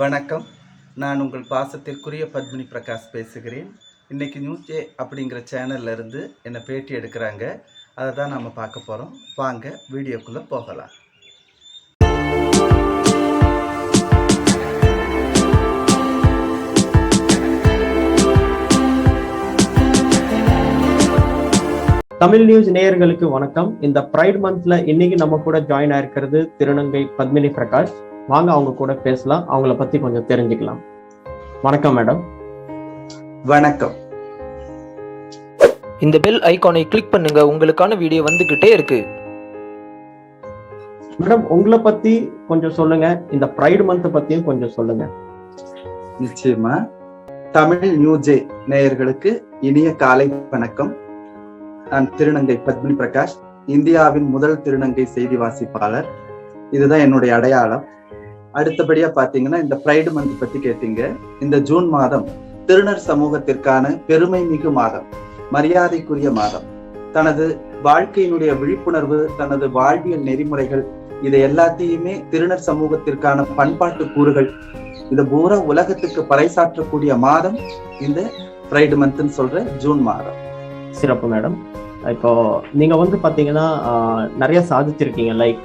வணக்கம். நான் உங்கள் பாசத்திற்குரிய பத்மினி பிரகாஷ் பேசுகிறேன். இன்னைக்கு நியூஸ் அப்படிங்கிற சேனல்ல இருந்து என்னை பேட்டி எடுக்கிறாங்க அதை தான் நாம் பார்க்க போகிறோம் வாங்க வீடியோக்குள்ளே போகலாம். தமிழ் நியூஸ் நேயர்களுக்கு வணக்கம். இந்த ப்ரைட் மந்த்ல இன்னைக்கு நம்ம கூட ஜாயின் ஆயிருக்கிறது திருநங்கை பத்மினி பிரகாஷ். வாங்க அவங்க கூட பேசலாம். அவங்கள பத்தி கொஞ்சம் தெரிஞ்சுக்கலாம். வணக்கம் மேடம். வணக்கம். இந்த பெல் ஐகானை கிளிக் பண்ணுங்க. உங்களுக்கான வீடியோ வந்துகிட்டே இருக்கு. மேடம் உங்களை பத்தி கொஞ்சம் சொல்லுங்க. இந்த ப்ரைட் மந்த் பத்தியும் கொஞ்சம் சொல்லுங்க. நிச்சயமா. தமிழ் நியூஜே நேயர்களுக்கு இனிய காலை வணக்கம். நான் திருநங்கை பத்மினி பிரகாஷ் இந்தியாவின் முதல் திருநங்கை செய்தி வாசிப்பாளர் இதுதான் என்னுடைய அடையாளம். அடுத்தபடியா பாத்தீங்கன்னா இந்த பிரைடு மந்த் பத்தி கேட்டீங்க. இந்த ஜூன் மாதம் திருநர் சமூகத்திற்கான பெருமை மிகு மாதம் மரியாதைக்குரிய மாதம். தனது வாழ்க்கையினுடைய விழிப்புணர்வு தனது வாழ்வியல் நெறிமுறைகள் இதை எல்லாத்தையுமே திருநர் சமூகத்திற்கான பண்பாட்டு கூறுகள் இது பூரா உலகத்துக்கு பறைசாற்றக்கூடிய மாதம் இந்த பிரைடு மந்த்னு சொல்ற ஜூன் மாதம். சிறப்பு மேடம். இப்போ நீங்க வந்து பாத்தீங்கன்னா நிறைய சாதிச்சிருக்கீங்க. லைக்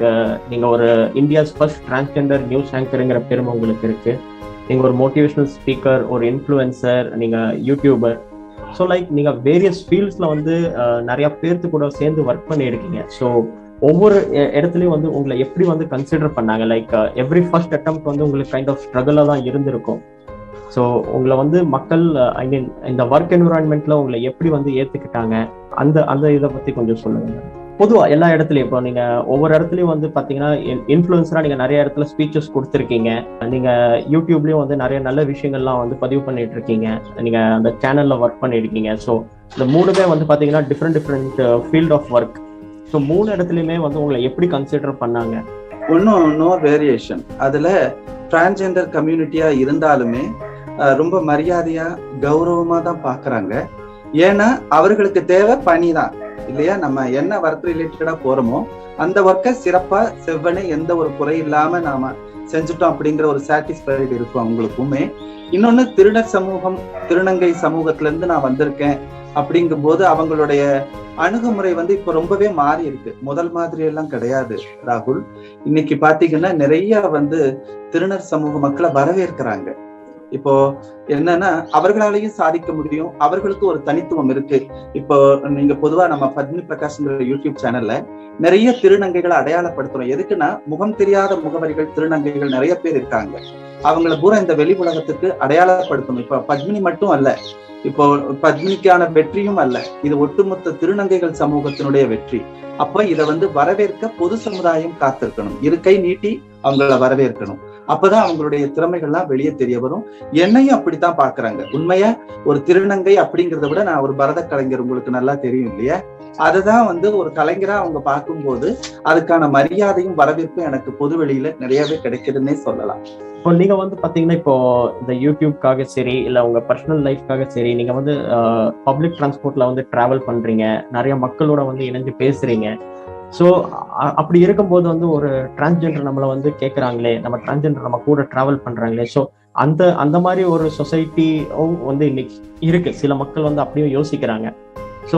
நீங்க ஒரு இந்தியாஸ் ஃபர்ஸ்ட் டிரான்ஸ்ஜெண்டர் நியூஸ் ஆங்கருங்கிற பெருமை உங்களுக்கு இருக்கு. நீங்க ஒரு மோட்டிவேஷனல் ஸ்பீக்கர் ஒரு இன்ஃப்ளூயன்சர் நீங்க யூடியூபர் ஸோ லைக் நீங்க வேரியஸ் ஃபீல்ட்ஸ்ல வந்து நிறைய பேர்த்து கூட சேர்ந்து ஒர்க் பண்ணியிருக்கீங்க. ஸோ ஒவ்வொரு இடத்துலையும் இடத்துலயும் வந்து உங்களை எப்படி வந்து கன்சிடர் பண்ணாங்க? லைக் எவ்ரி ஃபர்ஸ்ட் அட்டம் வந்து உங்களுக்கு கைண்ட் ஆஃப் ஸ்ட்ரகிளாக தான் இருந்திருக்கும். ஸோ உங்களை வந்து மக்கள் ஐ மீன் இந்த ஒர்க் என்விரான்மெண்ட்ல உங்களை எப்படி வந்து ஏத்துக்கிட்டாங்க? அந்த அந்த இதை பத்தி கொஞ்சம் சொல்லுங்க. பொதுவாக எல்லா இடத்துலையும் இப்போ நீங்க ஒவ்வொரு இடத்துலையும் வந்து பாத்தீங்கன்னா இன்ஃபுளுசரா நீங்க நிறைய இடத்துல ஸ்பீச்சஸ் கொடுத்துருக்கீங்க. நீங்க யூடியூப்லயும் வந்து நிறைய நல்ல விஷயங்கள்லாம் வந்து பதிவு பண்ணிட்டு இருக்கீங்க நீங்க அந்த சேனல்ல ஒர்க் பண்ணிருக்கீங்க ஸோ இந்த மூணுமே வந்து பாத்தீங்கன்னா different different field of work so மூணு இடத்துலயுமே வந்து உங்களை எப்படி கன்சிடர் பண்ணாங்க? ஒன்றும் நோ வேரியேஷன் அதுல டிரான்ஸ்ஜெண்டர் கம்யூனிட்டியா இருந்தாலுமே ரொம்ப மரியாதையா கௌரவமா தான் பாக்குறாங்க. ஏன்னா அவர்களுக்கு தேவை பணி தான் இல்லையா? நம்ம என்ன ஒர்க் ரிலேட்டடா போறோமோ அந்த ஒர்க்கை சிறப்பா செவ்வனே எந்த ஒரு குறை இல்லாம நாம செஞ்சுட்டோம் அப்படிங்கிற ஒரு சாட்டிஸ்ஃபைடு இருக்கும் அவங்களுக்குமே. இன்னொன்னு திருடர் சமூகம் திருநங்கை சமூகத்துல இருந்து நான் வந்திருக்கேன் அப்படிங்கும் போது அவங்களுடைய அணுகுமுறை வந்து இப்ப ரொம்பவே மாறி இருக்கு. முதல் மாதிரி எல்லாம் கிடையாது ராகுல். இன்னைக்கு பாத்தீங்கன்னா நிறைய வந்து திருநர் சமூக மக்களை வரவேற்கிறாங்க. இப்போ என்னன்னா அவர்களாலையும் சாதிக்க முடியும். அவர்களுக்கு ஒரு தனித்துவம் இருக்கு. இப்போ நீங்க பொதுவா நம்ம பத்மி பிரகாஷ்ங்கிற யூடியூப் சேனல்ல நிறைய திருநங்கைகளை அடையாளப்படுத்துறோம். எதுக்குன்னா முகம் தெரியாத முகவரிகள் திருநங்கைகள் நிறைய பேர் இருக்காங்க. அவங்கள பூரா இந்த வெளி உலகத்துக்கு அடையாளப்படுத்தணும். இப்ப பத்மினி மட்டும் அல்ல. இப்போ பத்மினிக்கான வெற்றியும் அல்ல. இது ஒட்டுமொத்த திருநங்கைகள் சமூகத்தினுடைய வெற்றி. அப்ப இத வந்து வரவேற்க பொது சமுதாயம் காத்திருக்கணும். இருக்கை நீட்டி அவங்கள வரவேற்கணும். அப்பதான் அவங்களுடைய திறமைகள்லாம் வெளியே தெரிய வரும். என்னையும் அப்படித்தான் பாக்குறாங்க உண்மையா? ஒரு திருநங்கை அப்படிங்கிறத விட நான் ஒரு பரத கலைஞர் உங்களுக்கு நல்லா தெரியும் இல்லையா? அதுதான் வந்து ஒரு கலைஞரா அவங்க பார்க்கும்போது அதுக்கான மரியாதையும் வரவேற்பும் எனக்கு பொது வெளியில நிறையவே கிடைக்குதுன்னே சொல்லலாம். இப்போ நீங்க வந்து பாத்தீங்கன்னா இப்போ இந்த யூடியூப்காக சரி இல்ல உங்க பர்சனல் லைஃப்காக சரி நீங்க வந்து பப்ளிக் டிரான்ஸ்போர்ட்ல வந்து டிராவல் பண்றீங்க. நிறைய மக்களோட வந்து இணைஞ்சு பேசுறீங்க. ஸோ அப்படி இருக்கும்போது வந்து ஒரு டிரான்ஸ்ஜெண்டர் நம்மளை வந்து கேட்குறாங்களே நம்ம டிரான்ஸ்ஜெண்டர் நம்ம கூட டிராவல் பண்றாங்களே. ஸோ அந்த அந்த மாதிரி ஒரு சொசைட்டியும் வந்து இன்னைக்கு இருக்கு. சில மக்கள் வந்து அப்படியும் யோசிக்கிறாங்க. ஸோ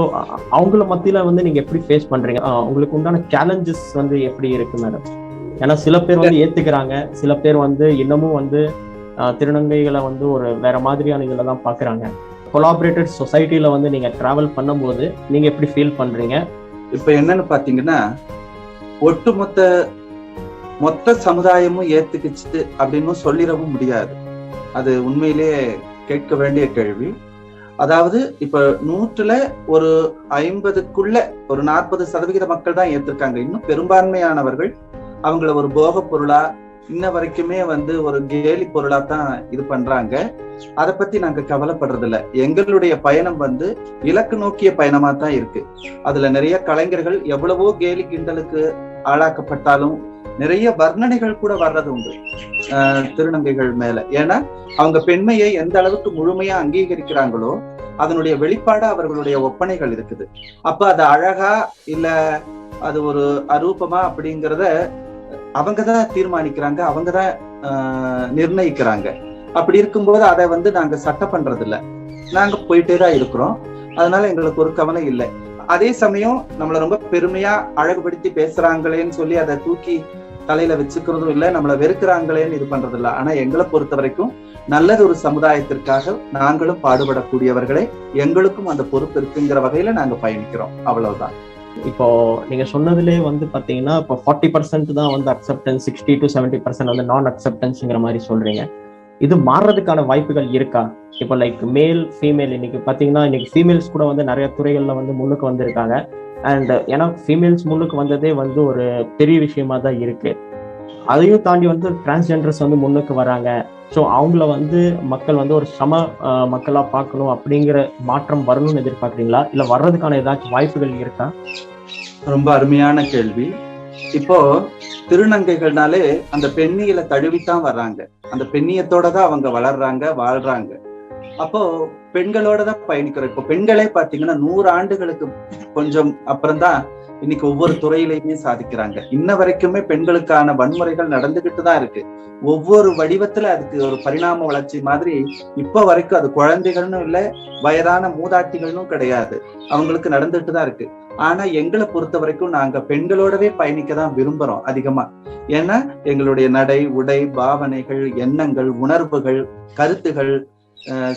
அவங்கள மத்தியில வந்து நீங்க எப்படி ஃபேஸ் பண்றீங்க? உங்களுக்கு உண்டான சேலஞ்சஸ் வந்து எப்படி இருக்கு மேடம் ஏன்னா சில பேர் வந்து ஏத்துக்கிறாங்க. சில பேர் வந்து இன்னமும் வந்து திருநங்கைகளை வந்து ஒரு வேற மாதிரியான இதில் தான் பார்க்குறாங்க கொலாபரேட்டட் சொசைட்டில வந்து நீங்க டிராவல் பண்ணும்போது நீங்க எப்படி ஃபீல் பண்றீங்க? இப்ப என்னன்னு பாத்தீங்கன்னா ஒட்டுமொத்த மொத்த சமுதாயமும் ஏத்துக்குச்சு அப்படின்னு சொல்லிடவும் முடியாது. அது உண்மையிலேயே கேட்க வேண்டிய கேள்வி. அதாவது இப்ப நூற்றுல ஒரு ஐம்பதுக்குள்ள ஒரு நாற்பது சதவிகித மக்கள் தான் ஏத்திருக்காங்க. இன்னும் பெரும்பான்மையானவர்கள் அவங்கள ஒரு போக பொருளா இன்ன வரைக்குமே வந்து ஒரு கேலி பொருளா தான் இது பண்றாங்க. அதை பத்தி நாங்க கவலைப்படுறது இல்ல எங்களுடைய பயணம் வந்து இலக்கு நோக்கிய பயணமா தான் இருக்கு. அதுல நிறைய கலைஞர்கள் எவ்வளவோ கேலி கிண்டலுக்கு ஆளாக்கப்பட்டாலும் நிறைய வர்ணனைகள் கூட வர்றது உண்டு. திருநங்கைகள் மேல. ஏன்னா அவங்க பெண்மையை எந்த அளவுக்கு முழுமையா அங்கீகரிக்கிறாங்களோ அதனுடைய வெளிப்பாடா அவர்களுடைய ஒப்பனைகள் இருக்குது. அப்ப அது அழகா இல்ல அது ஒரு அரூபமா அப்படிங்கிறத அவங்க தான் தீர்மானிக்கிறாங்க அவங்க தான் நிர்ணயிக்கிறாங்க. அப்படி இருக்கும்போது அதை வந்து நாங்க சட்டை பண்றது இல்ல நாங்க போயிட்டே தான் இருக்கிறோம். அதனால எங்களுக்கு ஒரு கவலை இல்லை. அதே சமயம் நம்மளை ரொம்ப பெருமையா அழகுபடுத்தி பேசுறாங்களேன்னு சொல்லி அதை தூக்கி தலையில வச்சுக்கிறதும் இல்லை நம்மளை வெறுக்கிறாங்களேன்னு இது பண்றது இல்லை ஆனா எங்களை பொறுத்த வரைக்கும் நல்லது ஒரு சமுதாயத்திற்காக நாங்களும் பாடுபடக்கூடியவர்களே எங்களுக்கும் அந்த பொறுப்பு இருக்குங்கிற வகையில நாங்க பயணிக்கிறோம். அவ்வளவுதான். இப்போ நீங்க சொன்னதுலேயே வந்து பாத்தீங்கன்னா இப்போ ஃபார்ட்டி பர்சன்ட் தான் வந்து acceptance sixty to seventy percent வந்து நான் அக்செப்டன்ஸ்ங்கிற மாதிரி சொல்றீங்க. இது மாறுறதுக்கான வாய்ப்புகள் இருக்கா? இப்போ லைக் மேல் ஃபீமேல் இன்னைக்கு பாத்தீங்கன்னா இன்னைக்கு ஃபீமேல்ஸ் கூட வந்து நிறைய துறைகள்ல வந்து முன்னுக்கு வந்திருக்காங்க. அண்ட் ஏன்னா ஃபீமேல்ஸ் முன்னுக்கு வந்ததே வந்து ஒரு பெரிய விஷயமா தான் இருக்கு. அதையும் தாண்டி வந்து டிரான்ஸ்ஜெண்டர்ஸ் வந்து முன்னுக்கு வராங்க. ஸோ அவங்கள வந்து மக்கள் வந்து ஒரு சம அஹ், மக்களா பார்க்கணும் அப்படிங்கிற மாற்றம் வரணும்னு எதிர்பார்க்குறீங்களா? இல்லை வர்றதுக்கான ஏதாச்சும் வாய்ப்புகள் இருக்கா? ரொம்ப அருமையான கேள்வி. இப்போ திருநங்கைகள்னாலே அந்த பெண்ணியில தழுவித்தான் வர்றாங்க. அந்த பெண்ணியத்தோட தான் அவங்க வளர்றாங்க வாழ்றாங்க. அப்போ பெண்களோட தான் பயணிக்கிறோம். இப்போ பெண்களே பாத்தீங்கன்னா நூறு ஆண்டுகளுக்கு கொஞ்சம் அப்புறம்தான் இன்னைக்கு ஒவ்வொரு துறையிலையுமே சாதிக்கிறாங்க. இன்ன வரைக்குமே பெண்களுக்கான வன்முறைகள் நடந்துகிட்டு தான் இருக்கு. ஒவ்வொரு வடிவத்துல அதுக்கு ஒரு பரிணாம வளர்ச்சி மாதிரி இப்ப வரைக்கும் அது குழந்தைகள்னு இல்ல வயதான மூதாட்டிகள்னும் கிடையாது. அவங்களுக்கு நடந்துட்டு தான் இருக்கு. ஆனா எங்களை பொறுத்த வரைக்கும் நாங்க பெண்களோடவே பயணிக்க தான் விரும்புறோம் அதிகமா. ஏன்னா எங்களுடைய நடை உடை பாவனைகள் எண்ணங்கள் உணர்வுகள் கருத்துகள்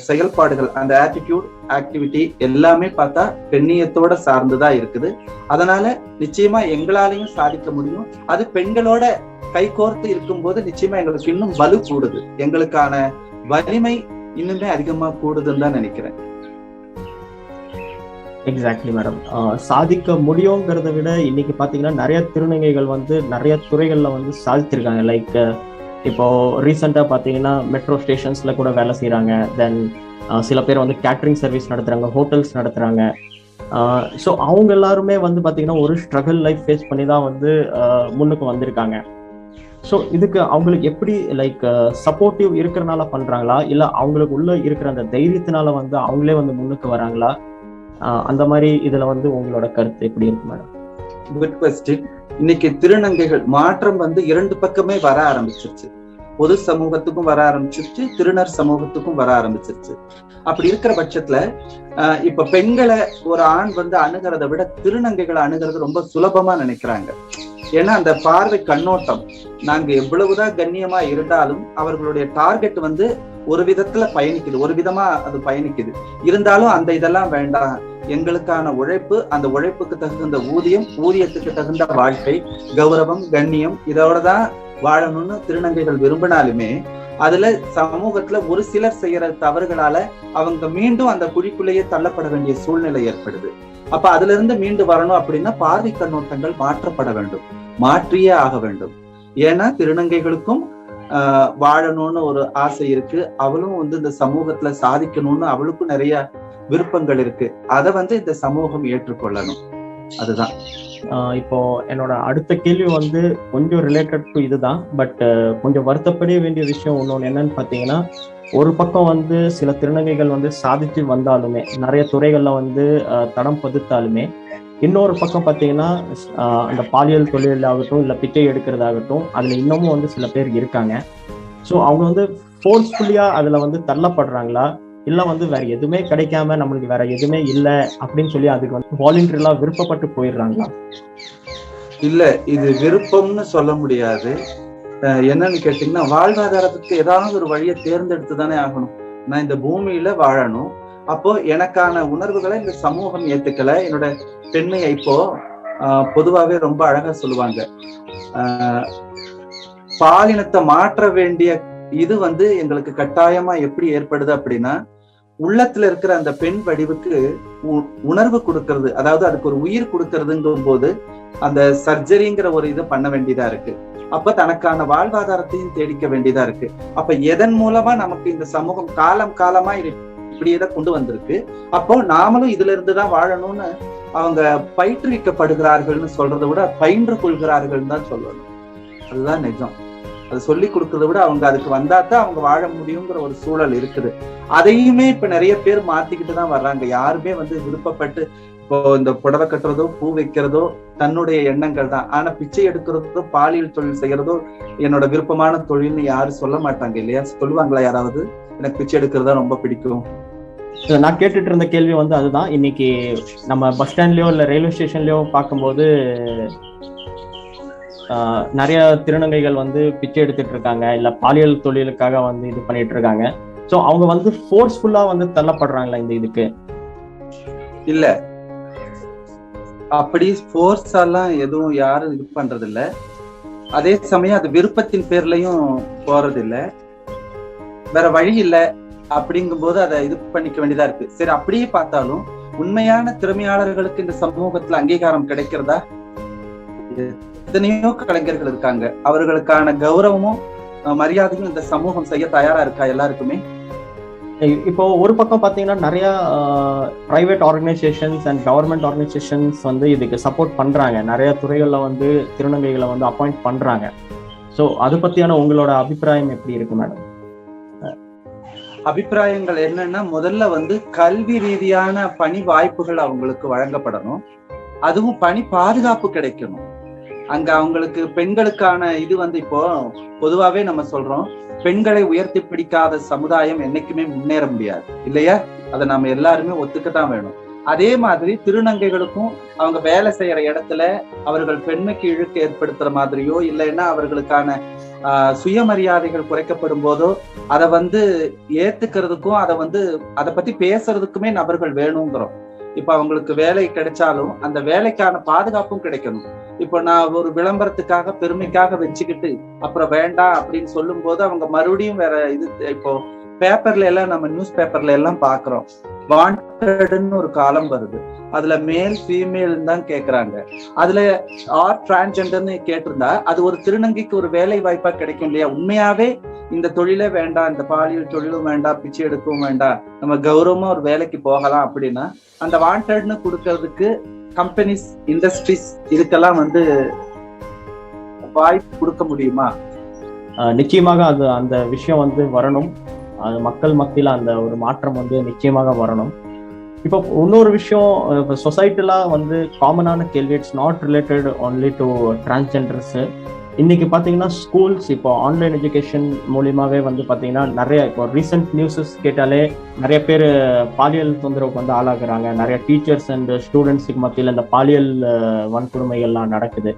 செயல்பாடுகள் அந்த ஆட்டிடியூட் ஆக்டிவிட்டி எல்லாமே பார்த்தா பெண்ணியத்தோட சார்ந்துதான் இருக்குது. அதனால நிச்சயமா எங்களாலையும் சாதிக்க முடியும். அது பெண்களோட கைகோர்த்து இருக்கும்போது நிச்சயமா எங்களுக்கு இன்னும் வலு கூடுது. எங்களுக்கான வலிமை இன்னுமே அதிகமா கூடுதுன்னு தான் நினைக்கிறேன். எக்ஸாக்ட்லி மேடம் சாதிக்க முடியுங்கிறத விட இன்னைக்கு பாத்தீங்கன்னா நிறைய திருநங்கைகள் வந்து நிறைய துறைகள்ல வந்து சாதிச்சிருக்காங்க. லைக் இப்போ ரீசெண்டாக பார்த்தீங்கன்னா மெட்ரோ ஸ்டேஷன்ஸில் கூட வேலை செய்கிறாங்க தென் சில பேர் வந்து கேட்ரிங் சர்வீஸ் நடத்துகிறாங்க ஹோட்டல்ஸ் நடத்துகிறாங்க ஸோ அவங்க எல்லாருமே வந்து பார்த்தீங்கன்னா ஒரு ஸ்ட்ரகிள் லைஃப் ஃபேஸ் பண்ணி தான் வந்து முன்னுக்கு வந்திருக்காங்க. ஸோ இதுக்கு அவங்களுக்கு எப்படி லைக் சப்போர்ட்டிவ் இருக்கிறனால பண்ணுறாங்களா இல்லை அவங்களுக்கு உள்ள இருக்கிற அந்த தைரியத்தினால வந்து அவங்களே வந்து முன்னுக்கு வராங்களா? அந்த மாதிரி இதில் வந்து உங்களோட கருத்து எப்படி இருக்கு மேடம் குட் கொஸ்டின் இன்னைக்கு திருநங்கைகள் மாற்றம் வந்து இரண்டு பக்கமே வர ஆரம்பிச்சிருச்சு. பொது சமூகத்துக்கும் வர ஆரம்பிச்சிருச்சு திருநர் சமூகத்துக்கும் வர ஆரம்பிச்சிருச்சு. அப்படி இருக்கிற பட்சத்துல இப்ப பெண்களை ஒரு ஆண் வந்து அணுகிறத விட திருநங்கைகளை அணுகிறது ரொம்ப சுலபமா நினைக்கிறாங்க. ஏன்னா அந்த பார்வை கண்ணோட்டம் நாங்க எவ்வளவுதான் கண்ணியமா இருந்தாலும் அவர்களுடைய டார்கெட் வந்து ஒரு விதத்துல பயணிக்குது ஒரு விதமா அது பயணிக்குது. இருந்தாலும் அந்த இதெல்லாம் வேண்டாம். எங்களுக்கான உழைப்பு அந்த உழைப்புக்கு தகுந்த ஊதியம் ஊதியத்துக்கு தகுந்த வாழ்க்கை கௌரவம் கண்ணியம் இதோட தான் வாழணும்னு திருநங்கைகள் விரும்பினாலுமே அதுல சமூகத்துல ஒரு சிலர் செய்யற தவறுகளால அவங்க மீண்டும் அந்த குழிக்குள்ளேயே தள்ளப்பட வேண்டிய சூழ்நிலை ஏற்படுது. அப்ப அதுல இருந்து மீண்டு வரணும் அப்படின்னா பார்வை கண்ணோட்டங்கள் மாற்றப்பட வேண்டும் மாற்றியே ஆக வேண்டும். ஏன்னா திருநங்கைகளுக்கும் வாழணும்னு ஒரு ஆசை இருக்கு. அவளும் வந்து இந்த சமூகத்துல சாதிக்கணும்னு அவளுக்கும் நிறைய விருப்பங்கள் இருக்கு. அதை வந்து இந்த சமூகம் ஏற்றுக்கொள்ளணும். அதுதான். ஆஹ் இப்போ என்னோட அடுத்த கேள்வி வந்து கொஞ்சம் ரிலேட்டட் டு இதுதான். பட் கொஞ்சம் வருத்தப்பட வேண்டிய விஷயம் ஒன்னொன்று என்னன்னு பார்த்தீங்கன்னா ஒரு பக்கம் வந்து சில திருநங்கைகள் வந்து சாதிச்சு வந்தாலுமே நிறைய துறைகள்ல வந்து ஆஹ் தடம் பதித்தாலுமே இன்னொரு பக்கம் பார்த்தீங்கன்னா அந்த பாலியல் தொழிலாகட்டும் இல்லை பிச்சை எடுக்கிறதாகட்டும் அதில் இன்னமும் வந்து சில பேர் இருக்காங்க. ஸோ அவங்க வந்து ஃபோர்ஸ்ஃபுல்லியாக அதில் வந்து தள்ளப்படுறாங்களா? இல்லை வந்து வேற எதுவுமே கிடைக்காம நம்மளுக்கு வேற எதுவுமே இல்லை அப்படின்னு சொல்லி அதுக்கு வந்து வாலண்டியரா விருப்பப்பட்டு போயிடுறாங்களா? இல்ல இது விருப்பம்னு சொல்ல முடியாது. என்னன்னு கேட்டீங்கன்னா வாழ்வாதாரத்துக்கு ஏதாவது ஒரு வழியை தேர்ந்தெடுத்து தானே ஆகணும். நான் இந்த பூமியில வாழணும். அப்போ எனக்கான உணர்வுகளை இந்த சமூகம் ஏத்துக்கல. என்னோட பெண்மையை இப்போ பொதுவாகவே ரொம்ப அழகா சொல்லுவாங்க. பாலினத்தை மாற்ற வேண்டிய இது வந்து எங்களுக்கு கட்டாயமா எப்படி ஏற்படுது அப்படின்னா உள்ளத்துல இருக்கிற அந்த பெண் வடிவுக்கு உ- உணர்வு கொடுக்கறது அதாவது அதுக்கு ஒரு உயிர் கொடுக்கறதுங்கும் போது அந்த சர்ஜரிங்கிற ஒரு இது பண்ண வேண்டியதா இருக்கு. அப்ப தனக்கான வாழ்வாதாரத்தையும் தேடிக்க வேண்டியதா இருக்கு. அப்ப எதன் மூலமா நமக்கு இந்த சமூகம் காலம் காலமா இது இப்படியே தான் கொண்டு வந்திருக்கு. அப்போ நாமளும் இதுல இருந்து தான் வாழணும்னு அவங்க பயிற்றுவிக்கப்படுகிறார்கள்னு சொல்றதை விட பயின்று கொள்கிறார்கள்னு தான் சொல்லணும். அதுதான் நிஜம். அது சொல்லி கொடுக்கறத விட அவங்க அதுக்கு வந்தா தான் அவங்க வாழ முடியுங்கிற ஒரு சூழல் இருக்குது. அதையுமே இப்ப நிறைய பேர் மாத்திக்கிட்டு தான் வர்றாங்க. யாருமே வந்து விருப்பப்பட்டு இப்போ இந்த புடவை கட்டுறதோ பூ வைக்கிறதோ தன்னுடைய எண்ணங்கள் தான். ஆனா பிச்சை எடுக்கிறதோ பாலியல் தொழில் செய்யறதோ என்னோட விருப்பமான தொழில்னு யாரும் சொல்ல மாட்டாங்க இல்லையா? சொல்லுவாங்களா யாராவது? எனக்கு பிச்சை எடுக்கிறதா ரொம்ப பிடிக்கும். இல்ல, நான் கேட்டுட்டு இருந்த கேள்வி வந்து அதுதான். இன்னைக்கு நம்ம பஸ் ஸ்டாண்ட்லயோ இல்ல ரயில்வே ஸ்டேஷன்லயோ பார்க்கும்போது நிறைய திருநங்கைகள் வந்து பிச்சை எடுத்துட்டு இருக்காங்க. இல்ல பாலியல் தொழிலுக்காக வந்து இது பண்ணிட்டு இருக்காங்க. ஸோ அவங்க வந்து ஃபோர்ஸ்ஃபுல்லா வந்து தள்ளப்படுறாங்களா இந்த இதுக்கு? இல்ல. அப்படி ஃபோர்ஸ் எல்லாம் எதுவும் யாரும் இது பண்றது இல்ல அதே சமயம் அது விருப்பத்தின் பேர்லயும் போறது இல்ல வேற வழி இல்ல அப்படிங்கும்போது அதை இது பண்ணிக்க வேண்டியதா இருக்கு. சரி அப்படியே பார்த்தாலும் உண்மையான திறமையாளர்களுக்கு இந்த சமூகத்துல அங்கீகாரம் கிடைக்கிறதா? எத்தனையோ கலைஞர்கள் இருக்காங்க. அவர்களுக்கான கௌரவமும் மரியாதையும் இந்த சமூகம் செய்ய தயாரா இருக்கா எல்லாருக்குமே? இப்போ ஒரு பக்கம் பார்த்தீங்கன்னா நிறைய private organisations and government organisations வந்து இதுக்கு சப்போர்ட் பண்றாங்க. நிறைய துறைகளில் வந்து திருநங்கைகளை வந்து அப்பாயிண்ட் பண்றாங்க. ஸோ அது பத்தியான உங்களோட அபிப்பிராயம் எப்படி இருக்கு மேடம் அபிப்பிராயங்கள் என்னன்னா முதல்ல வந்து கல்வி ரீதியான பணி வாய்ப்புகள் அவங்களுக்கு வழங்கப்படணும். அதுவும் பணி பாதுகாப்பு கிடைக்கணும். அங்க அவங்களுக்கு பெண்களுக்கான இது வந்து இப்போ பொதுவாவே நம்ம சொல்றோம் பெண்களை உயர்த்தி பிடிக்காத சமுதாயம் என்னைக்குமே முன்னேற முடியாது. இல்லையா? அதை நம்ம எல்லாருமே ஒத்துக்கத்தான் வேணும். அதே மாதிரி திருநங்கைகளுக்கும் அவங்க வேலை செய்யற இடத்துல அவர்கள் பெண்மைக்கு இழுக்கு ஏற்படுத்துற மாதிரியோ இல்லைன்னா அவர்களுக்கான சுயமரியாதைகள் குறைக்கப்படும் போதோ அதை வந்து ஏத்துக்கிறதுக்கும் அதை வந்து அதை பத்தி பேசுறதுக்குமே நபர்கள் வேணுங்கிறோம். இப்ப அவங்களுக்கு வேலை கிடைச்சாலும் அந்த வேலைக்கான பாதுகாப்பும் கிடைக்கணும். இப்ப நான் ஒரு விளம்பரத்துக்காக பெருமைக்காக வச்சுக்கிட்டு அப்புறம் வேண்டாம் அப்படின்னு சொல்லும் போது அவங்க மறுபடியும் வேற இது இப்போ பேப்பர்ல எல்லாம் நம்ம நியூஸ் பேப்பர்ல எல்லாம் பாக்குறோம். வாண்டட்னு ஒரு காலம் வருது. அதுல மேல் ஃபீமேல் தான் கேக்குறாங்க. அதுல ஆர் டிரான்ஸ்ஜெண்டர்னு கேட்டிருந்தா அது ஒரு திருநங்கைக்கு ஒரு வேலை வாய்ப்பா கிடைக்கும் இல்லையா? உண்மையாவே இந்த தொழிலே வேண்டாம் இந்த பாலியல் தொழிலும் வேண்டாம் பிச்சை எடுக்கவும் வேண்டாம். நம்ம கௌரவமா ஒரு வேலைக்கு போகலாம் அப்படின்னா அந்த வாண்டட்னு கொடுக்கறதுக்கு கம்பெனிஸ் இண்டஸ்ட்ரீஸ் இதுக்கெல்லாம் வந்து வாய்ப்பு கொடுக்க முடியுமா? நிச்சயமாக அது அந்த விஷயம் வந்து வரணும். அது மக்கள் மத்தியில் அந்த ஒரு மாற்றம் வந்து நிச்சயமாக வரணும். இப்போ இன்னொரு விஷயம் இப்போ சொசைட்டிலாம் வந்து காமனான கேள்வி it's not related only to transgenders இன்னைக்கு பார்த்தீங்கன்னா ஸ்கூல்ஸ் இப்போ ஆன்லைன் எஜுகேஷன் மூலியமாகவே வந்து பார்த்தீங்கன்னா நிறைய இப்போ ரீசெண்ட் நியூஸஸ் கேட்டாலே நிறைய பேர் பாலியல் தொந்தரவுக்கு வந்து ஆளாகிறாங்க. நிறைய டீச்சர்ஸ் அண்ட் ஸ்டூடெண்ட்ஸுக்கு மத்தியில் இந்த பாலியல் வன்கொடுமைகள்லாம் நடக்குது.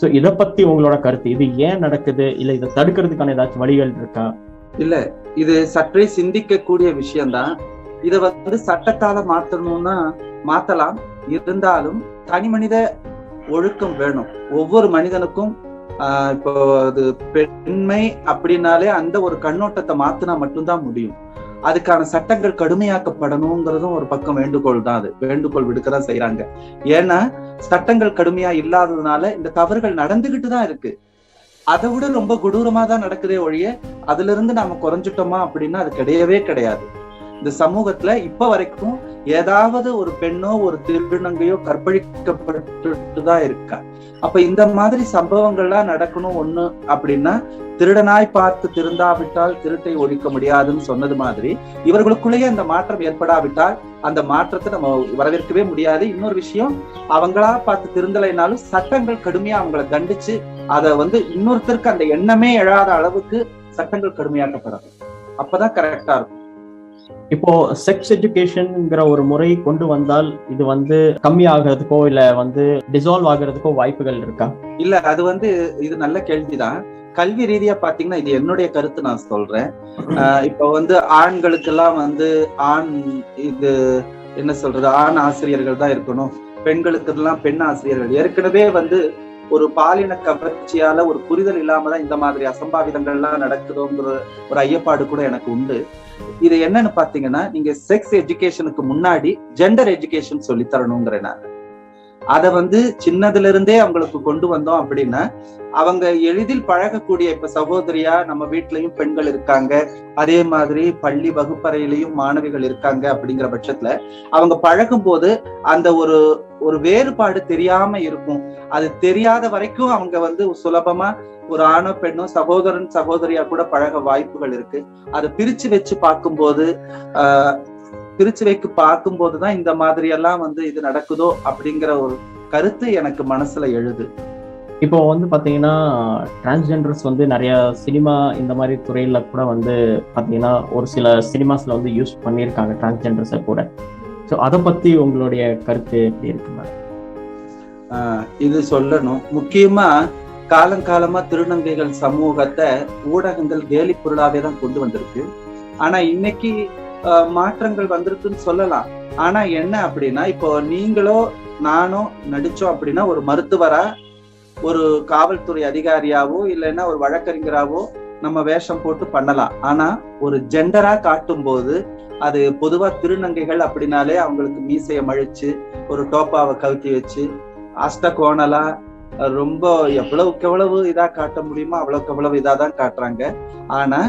ஸோ இதை பற்றி உங்களோட கருத்து இது ஏன் நடக்குது? இல்லை இதை தடுக்கிறதுக்கான ஏதாச்சும் வழிகள் இருக்கா? இல்லை இது சற்றே சிந்திக்கக்கூடிய விஷயம்தான். இதை வந்து சட்டத்தால மாத்தணும்னா மாத்தலாம். இருந்தாலும் தனி மனித ஒழுக்கம் வேணும். ஒவ்வொரு மனிதனுக்கும் ஆஹ் இப்போ அது பெண்மை அப்படின்னாலே அந்த ஒரு கண்ணோட்டத்தை மாத்தினா மட்டும்தான் முடியும். அதுக்கான சட்டங்கள் கடுமையாக்கப்படணுங்கிறதும் ஒரு பக்கம் வேண்டுகோள் தான் அது. வேண்டுகோள் விடுக்கதான் செய்யறாங்க ஏன்னா சட்டங்கள் கடுமையா இல்லாததுனால இந்த தவறுகள் நடந்துகிட்டு தான் இருக்கு. அதை விட ரொம்ப கொடூரமா தான் நடக்குதே ஒழிய அதுல இருந்து நாம குறைஞ்சிட்டோமா அப்படின்னா அது கிடையவே கிடையாது. இந்த சமூகத்துல இப்ப வரைக்கும் ஏதாவது ஒரு பெண்ணோ ஒரு திருநங்கையோ கற்பழிக்கப்பட்டு தான் இருக்கா? அப்ப இந்த மாதிரி சம்பவங்கள்லாம் நடக்கணும் ஒண்ணு அப்படின்னா திருடனாய் பார்த்து திருந்தாவிட்டால் திருட்டை ஒழிக்க முடியாதுன்னு சொன்னது மாதிரி இவர்களுக்குள்ளேயே அந்த மாற்றம் ஏற்படாவிட்டால் அந்த மாற்றத்தை நம்ம வரவேற்கவே முடியாது. இன்னொரு விஷயம் அவங்களா பார்த்து திருந்தலைனாலும் சட்டங்கள் கடுமையா அவங்களை தண்டிச்சு அதை வந்து இன்னொருத்தருக்கு அந்த எண்ணமே எழாத அளவுக்கு சட்டங்கள் கடுமையாக்கப்படணும் அப்பதான் கரெக்டா இருக்கும். இப்போ செக்ஸ் எஜுகேஷன்ங்கிற ஒரு முறை கொண்டு வந்தால் இது வந்து கம்மி ஆகிறதுக்கோ இல்ல வந்து டிசால்வ் ஆகிறதுக்கோ வாய்ப்புகள் இருக்கா? இல்ல அது வந்து இது நல்ல கேள்விதான். கல்வி ரீதியா பாத்தீங்கன்னா இது என்னுடைய கருத்து நான் சொல்றேன். இப்ப வந்து ஆண்களுக்கெல்லாம் வந்து ஆண் இது என்ன சொல்றது? ஆண் ஆசிரியர்கள் தான் இருக்கணும். பெண்களுக்கு எல்லாம் பெண் ஆசிரியர்கள். ஏற்கனவே வந்து ஒரு பாலின கவர்ச்சியால ஒரு புரிதல் இல்லாம தான் இந்த மாதிரி அசம்பாவிதங்கள்லாம் நடக்குதோங்கிற ஒரு ஐயப்பாடு கூட எனக்கு உண்டு. இது என்னன்னு பாத்தீங்கன்னா நீங்க செக்ஸ் எஜுகேஷனுக்கு முன்னாடி ஜெண்டர் எஜுகேஷன் சொல்லி தரணுங்கிறேன் நான். அதை வந்து சின்னதுல இருந்தே அவங்களுக்கு கொண்டு வந்தோம் அப்படின்னா அவங்க எளிதில் பழகக்கூடிய இப்ப சகோதரியா நம்ம வீட்லயும் பெண்கள் இருக்காங்க. அதே மாதிரி பள்ளி வகுப்பறையிலையும் மாணவிகள் இருக்காங்க அப்படிங்கிற பட்சத்துல அவங்க பழகும் போது அந்த ஒரு ஒரு வேறுபாடு தெரியாம இருக்கும். அது தெரியாத வரைக்கும் அவங்க வந்து சுலபமா ஒரு ஆணோ பெண்ணோ சகோதரன் சகோதரியா கூட பழக வாய்ப்புகள் இருக்கு. அதை பிரிச்சு வச்சு பார்க்கும்போது ஆஹ் பிரிச்சு வைக்க பார்க்கும்போது தான் இந்த மாதிரி எல்லாம் வந்து இது நடக்குதோ அப்படிங்கிற ஒரு கருத்து எனக்கு மனசுல எழுது. இப்போ வந்து பாத்தீங்கன்னா டிரான்ஸ்ஜெண்டர்ஸ் வந்து நிறைய சினிமா இந்த மாதிரி துறையில கூட வந்து பாத்தீங்கன்னா ஒரு சில சினிமாஸ்ல வந்து யூஸ் பண்ணியிருக்காங்க டிரான்ஸ்ஜெண்டர்ஸை கூட. ஸோ அதை பத்தி உங்களுடைய கருத்து எப்படி இருக்கு மேடம் ஆஹ் இது சொல்லணும். முக்கியமா காலங்காலமா திருநங்கைகள் சமூகத்தை ஊடகங்கள் கேலி பொருளாவே தான் கொண்டு வந்திருக்கு. ஆனா இன்னைக்கு மாற்றங்கள் வந்திருக்குன்னு சொல்லலாம். ஆனா என்ன அப்படின்னா இப்போ நீங்களோ நானோ நடிச்சோம் அப்படின்னா ஒரு மருத்துவரா ஒரு காவல்துறை அதிகாரியாவோ இல்லைன்னா ஒரு வழக்கறிஞராவோ நம்ம வேஷம் போட்டு பண்ணலாம். ஆனா ஒரு ஜெண்டரா காட்டும் போது அது பொதுவா திருநங்கைகள் அப்படின்னாலே அவங்களுக்கு மீசையை மழிச்சு ஒரு டோப்பாவை கவுத்தி வச்சு அஷ்ட கோணலா ரொம்ப எவ்வளவுக்கு எவ்வளவு இதா காட்ட முடியுமோ அவ்வளவுக்கு எவ்வளவு இதா தான் காட்டுறாங்க. ஆனா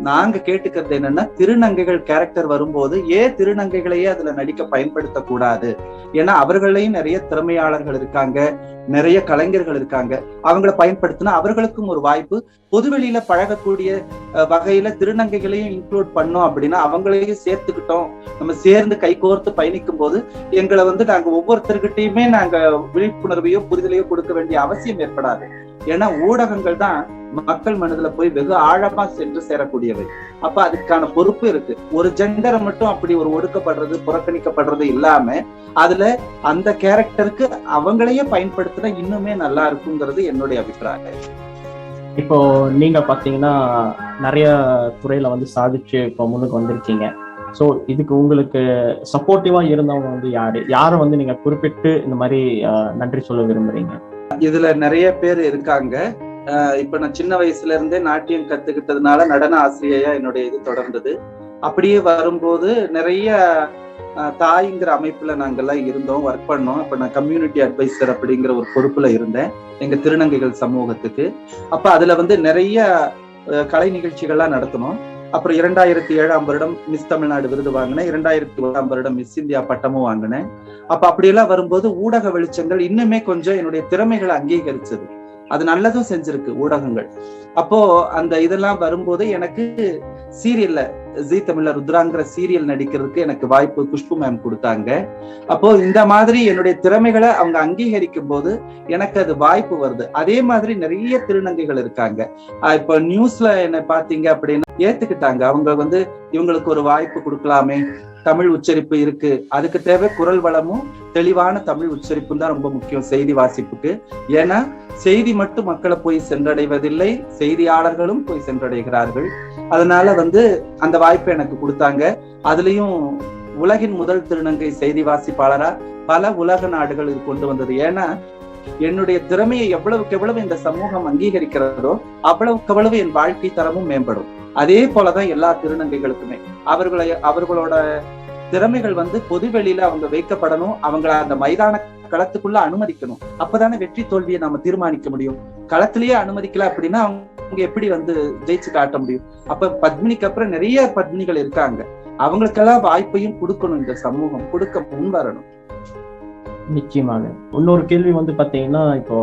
நாங்க கேட்டுக்கிறது என்னன்னா திருநங்கைகள் கேரக்டர் வரும்போது ஏன் திருநங்கைகளையே அதுல நடிக்க பயன்படுத்த கூடாது ஏன்னா அவர்களையும் நிறைய திறமையாளர்கள் இருக்காங்க நிறைய கலைஞர்கள் இருக்காங்க. அவங்கள பயன்படுத்தினா அவர்களுக்கும் ஒரு வாய்ப்பு. பொதுவெளியில பழகக்கூடிய வகையில திருநங்கைகளையும் இன்க்ளூட் பண்ணோம் அப்படின்னா அவங்களையும் சேர்த்துக்கிட்டோம். நம்ம சேர்ந்து கைகோர்த்து பயணிக்கும் போது எங்களை வந்து நாங்க ஒவ்வொருத்தர்கிட்டயுமே நாங்க விழிப்புணர்வையோ புரிதலையோ கொடுக்க வேண்டிய அவசியம் ஏற்படாது. ஏன்னா ஊடகங்கள் தான் மக்கள் மனதுல போய் வெகு ஆழமா சென்று சேரக்கூடியவை. அப்ப அதுக்கான பொறுப்பு இருக்கு. ஒரு ஜெண்டரை மட்டும் அப்படி ஒரு ஒடுக்கப்படுறது புறக்கணிக்கப்படுறது இல்லாம அதுல அந்த கேரக்டருக்கு அவங்களையே பயன்படுத்தினா இன்னுமே நல்லா இருக்குங்கிறது என்னுடைய அபிப்பிராயம். இப்போ நீங்க பாத்தீங்கன்னா நிறைய துறையில வந்து சாதிச்சு இப்போ முன்னுக்கு வந்திருக்கீங்க. ஸோ இதுக்கு உங்களுக்கு சப்போர்ட்டிவா இருந்தவங்க வந்து யாரு? யாரை வந்து நீங்க குறிப்பிட்டு இந்த மாதிரி நன்றி சொல்ல விரும்புறீங்க? இதுல நிறைய பேர் இருக்காங்க. இப்ப நான் சின்ன வயசுல இருந்தே நாட்டியம் கத்துக்கிட்டதுனால நடன ஆசிரியையா என்னுடைய இது தொடர்ந்தது. அப்படியே வரும்போது நிறைய அஹ், தாய்ங்கிற அமைப்புல நாங்கெல்லாம் இருந்தோம் ஒர்க் பண்ணோம். அப்ப நான் கம்யூனிட்டி அட்வைசர் அப்படிங்கிற ஒரு பொறுப்புல இருந்தேன் எங்க திருநங்கைகள் சமூகத்துக்கு. அப்ப அதுல வந்து நிறைய கலை நிகழ்ச்சிகள்லாம் நடத்தணும் அப்புறம் இரண்டாயிரத்தி ஏழாம் வருடம் மிஸ் தமிழ்நாடு விருது வாங்கினேன். இரண்டாயிரத்தி ஏழாம் வருடம் மிஸ் இந்தியா பட்டமும் வாங்கினேன். அப்ப அப்படியெல்லாம் வரும்போது ஊடக வெளிச்சங்கள் இன்னுமே கொஞ்சம் என்னுடைய திறமைகளை அங்கீகரிச்சது. அது நல்லதும் செஞ்சிருக்கு ஊடகங்கள். அப்போ அந்த இதெல்லாம் வரும்போது எனக்கு சீரியல்ல ஜி தமிழ்ல ருத்ராங்கிற சீரியல் நடிக்கிறதுக்கு எனக்கு வாய்ப்பு குஷ்பு மேம் கொடுத்தாங்க. அப்போ இந்த மாதிரி என்னுடைய திறமைகளை அவங்க அங்கீகரிக்கும் போது எனக்கு அது வாய்ப்பு வருது. அதே மாதிரி நிறைய திருநங்கைகள் இருக்காங்க. இப்போ நியூஸ்ல என்ன பாத்தீங்க அப்படின்னா ஏத்துக்கிட்டாங்க. அவங்க வந்து இவங்களுக்கு ஒரு வாய்ப்பு கொடுக்கலாமே. தமிழ் உச்சரிப்பு இருக்கு. அதுக்கு தேவை குரல் வளமும் தெளிவான தமிழ் உச்சரிப்பும் தான் ரொம்ப முக்கியம் செய்தி வாசிப்புக்கு. ஏன்னா செய்தி மட்டும் மக்களை போய் சென்றடைவதில்லை செய்தியாளர்களும் போய் சென்றடைகிறார்கள். அதனால வந்து அந்த வாய்ப்பை எனக்கு கொடுத்தாங்க. அதுலயும் உலகின் முதல் திருநங்கை செய்தி வாசிப்பாளரா பல உலக நாடுகள் இது கொண்டு வந்தது. ஏன்னா என்னுடைய திறமையை எவ்வளவுக்கு எவ்வளவு இந்த சமூகம் அங்கீகரிக்கிறதோ அவ்வளவுக்கு அவ்வளவு என் வாழ்க்கை தரமும் மேம்படும். அதே போலதான் எல்லா திருநங்கைகளுக்குமே. அவர்களை அவர்களோட திறமைகள் வந்து பொது வெளியில அவங்க வைக்கப்படணும். அவங்கள அந்த மைதான களத்துக்குள்ள அனுமதிக்கணும். அப்பதானே வெற்றி தோல்வியை நம்ம தீர்மானிக்க முடியும். களத்திலேயே அனுமதிக்கல அப்படின்னா அவங்க எப்படி வந்து ஜெயிச்சு காட்ட முடியும்? அப்ப பத்மினிக்கு அப்புறம் நிறைய பத்மினிகள் இருக்காங்க. அவங்களுக்கெல்லாம் வாய்ப்பையும் கொடுக்கணும் இந்த சமூகம். கொடுக்க முன் வரணும் நிச்சயமாக. இன்னொரு கேள்வி வந்து பாத்தீங்கன்னா இப்போ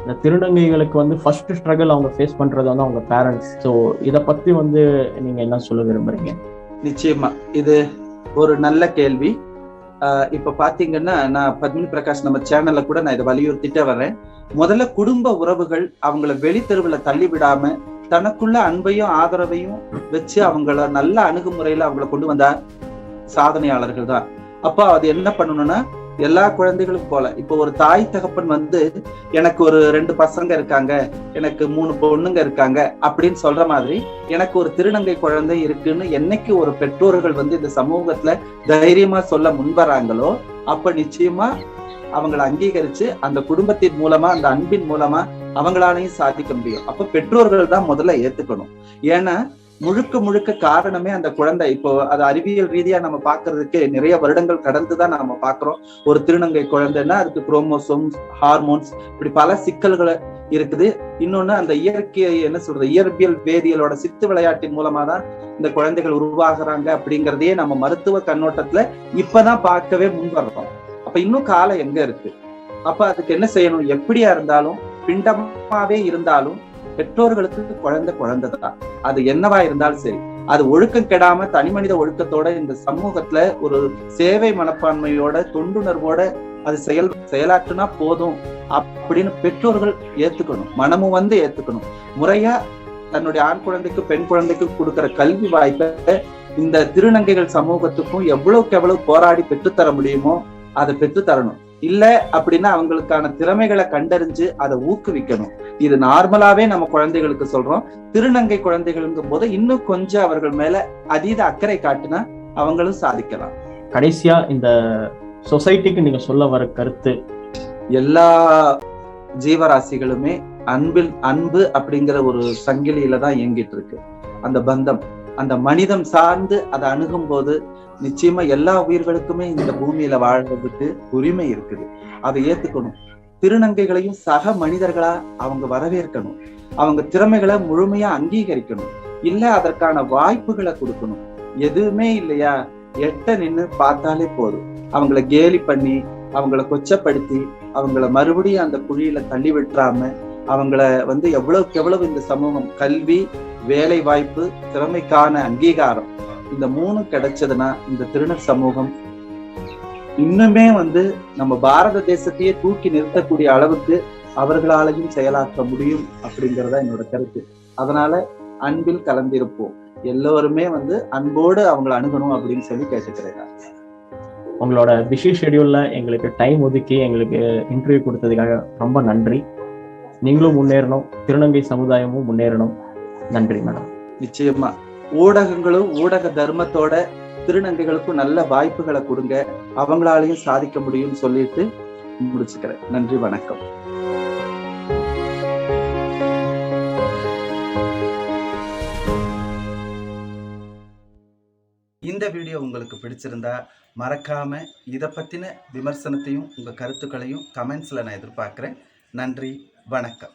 இந்த திருநங்கைகளுக்கு வந்து ஃபர்ஸ்ட் ஸ்ட்ரகிள் அவங்க ஃபேஸ் பண்றது வந்து அவங்க பேரண்ட்ஸ் ஸோ இதை பத்தி வந்து நீங்க என்ன சொல்ல விரும்புறீங்க? நிச்சயமா. இது ஒரு நல்ல கேள்வி. இப்ப பாத்தீங்கன்னா நான் பத்மினி பிரகாஷ் நம்ம சேனல்ல கூட நான் இதை வலியுறுத்திட்டே வரேன் முதல்ல குடும்ப உறவுகள் அவங்கள வெளித்தெருவுல தள்ளி விடாம தனக்குள்ள அன்பையும் ஆதரவையும் வச்சு அவங்கள நல்ல அணுகுமுறையில அவங்கள கொண்டு வந்த சாதனையாளர்கள் தான். அப்போ அது என்ன பண்ணணும்னா எல்லா குழந்தைகளும் போல. இப்போ ஒரு தாய் தகப்பன் வந்து எனக்கு ஒரு ரெண்டு பசங்க இருக்காங்க எனக்கு மூணு பொண்ணுங்க இருக்காங்க அப்படின்னு சொல்ற மாதிரி எனக்கு ஒரு திருநங்கை குழந்தை இருக்குன்னு என்னைக்கு ஒரு பெற்றோர்கள் வந்து இந்த சமூகத்துல தைரியமா சொல்ல முன்வராங்களோ அப்ப நிச்சயமா அவங்களை அங்கீகரிச்சு அந்த குடும்பத்தின் மூலமா அந்த அன்பின் மூலமா அவங்களாலையும் சாதிக்க முடியும். அப்ப பெற்றோர்கள் தான் முதல்ல ஏத்துக்கணும். ஏன்னா முழுக்க முழுக்க காரணமே அந்த குழந்தை. இப்போ அது அறிவியல் ரீதியா நம்ம பாக்குறதுக்கு நிறைய வருடங்கள் கடந்துதான் நம்ம பாக்குறோம் ஒரு திருநங்கை குழந்தைன்னா அதுக்கு குரோமோசோம்ஸ் ஹார்மோன்ஸ் இப்படி பல சிக்கல்களை இருக்குது. இன்னொன்னு அந்த இயற்கை என்ன சொல்றது? இயற்பியல் வேதியியலோட சித்து விளையாட்டின் மூலமா தான் இந்த குழந்தைகள் உருவாகுறாங்க அப்படிங்கறதையே நம்ம மருத்துவ கண்ணோட்டத்துல இப்பதான் பார்க்கவே முன் வர்றோம் அப்ப இன்னும் காலம் எங்க இருக்கு? அப்ப அதுக்கு என்ன செய்யணும்? எப்படியா இருந்தாலும் பிண்டமாவே இருந்தாலும் பெற்றோர்களுக்கு குழந்தை குழந்தை தான் அது என்னவா இருந்தாலும் சரி. அது ஒழுக்கம் கெடாம தனி மனித ஒழுக்கத்தோட இந்த சமூகத்துல ஒரு சேவை மனப்பான்மையோட தொண்டுணர்வோட அது செயல் செயலாற்றுனா போதும் அப்படின்னு பெற்றோர்கள் ஏத்துக்கணும். மனமும் வந்து ஏத்துக்கணும். முறையா தன்னுடைய ஆண் குழந்தைக்கு பெண் குழந்தைக்கு கொடுக்கிற கல்வி வாய்ப்பை இந்த திருநங்கைகள் சமூகத்துக்கும் எவ்வளவுக்கு எவ்வளவு போராடி பெற்றுத்தர முடியுமோ அதை பெற்றுத்தரணும். இல்ல அப்படின்னா அவங்களுக்கான திறமைகளை கண்டறிஞ்சு அதை ஊக்குவிக்கணும். இது நார்மலாவே நம்ம குழந்தைகளுக்கு சொல்றோம். திருநங்கை குழந்தைகளுங்கும் போது இன்னும் கொஞ்சம் அவர்கள் மேல அதீத அக்கறை காட்டினா அவங்களும் சாதிக்கலாம். கடைசியா இந்த சொசைட்டிக்கு நீங்க சொல்ல வர கருத்து. எல்லா ஜீவராசிகளுமே அன்பில் அன்பு அப்படிங்கிற ஒரு சங்கிலியில தான் இயங்கிட்டு இருக்கு. அந்த பந்தம் அந்த மனிதம் சார்ந்து அதை அணுகும் போது நிச்சயமா எல்லா உயிர்களுக்குமே இந்த பூமியில வாழ்றதுக்கு உரிமை இருக்குது. அதை ஏத்துக்கணும். திருநங்கைகளையும் சக மனிதர்களா அவங்க வரவேற்கணும். அவங்க திறமைகளை முழுமையா அங்கீகரிக்கணும். இல்ல அதற்கான வாய்ப்புகளை கொடுக்கணும். எதுவுமே இல்லையா? எட்ட நின்று பார்த்தாலே போதும். அவங்கள கேலி பண்ணி அவங்கள கொச்சப்படுத்தி அவங்கள மறுபடியும் அந்த குழியில தள்ளி விட்டுறாம அவங்கள வந்து எவ்வளவுக்கு எவ்வளவு இந்த சமூகம் கல்வி வேலை வாய்ப்பு திறமைக்கான அங்கீகாரம் இந்த மூணு கிடைச்சதுன்னா இந்த திருநர் சமூகம் இன்னுமே வந்து நம்ம பாரத தேசத்தையே தூக்கி நிறுத்தக்கூடிய அளவுக்கு அவர்களாலையும் செயலாற்ற முடியும் அப்படிங்கறத என்னோட கருத்து. அதனால அன்பில் கலந்திருப்போம். எல்லோருமே வந்து அன்போடு அவங்களை அணுகணும் அப்படின்னு சொல்லி கேட்டுக்கிறேன். உங்களோட பிஸி ஷெடியூல்ல எங்களுக்கு டைம் ஒதுக்கி எங்களுக்கு இன்டர்வியூ கொடுத்ததுக்காக ரொம்ப நன்றி. நீங்களும் முன்னேறணும். திருநங்கை சமுதாயமும் முன்னேறணும். நன்றி மேடம் நிச்சயமா. ஊடகங்களும் ஊடக தர்மத்தோட திருநங்கைகளுக்கும் நல்ல வாய்ப்புகளை கொடுங்க. அவங்களாலையும் சாதிக்க முடியும்னு சொல்லிட்டு முடிச்சுக்கிறேன். நன்றி வணக்கம். இந்த வீடியோ உங்களுக்கு பிடிச்சிருந்தா மறக்காம இதை பற்றின விமர்சனத்தையும் உங்கள் கருத்துக்களையும் கமெண்ட்ஸில் நான் எதிர்பார்க்குறேன். நன்றி வணக்கம்.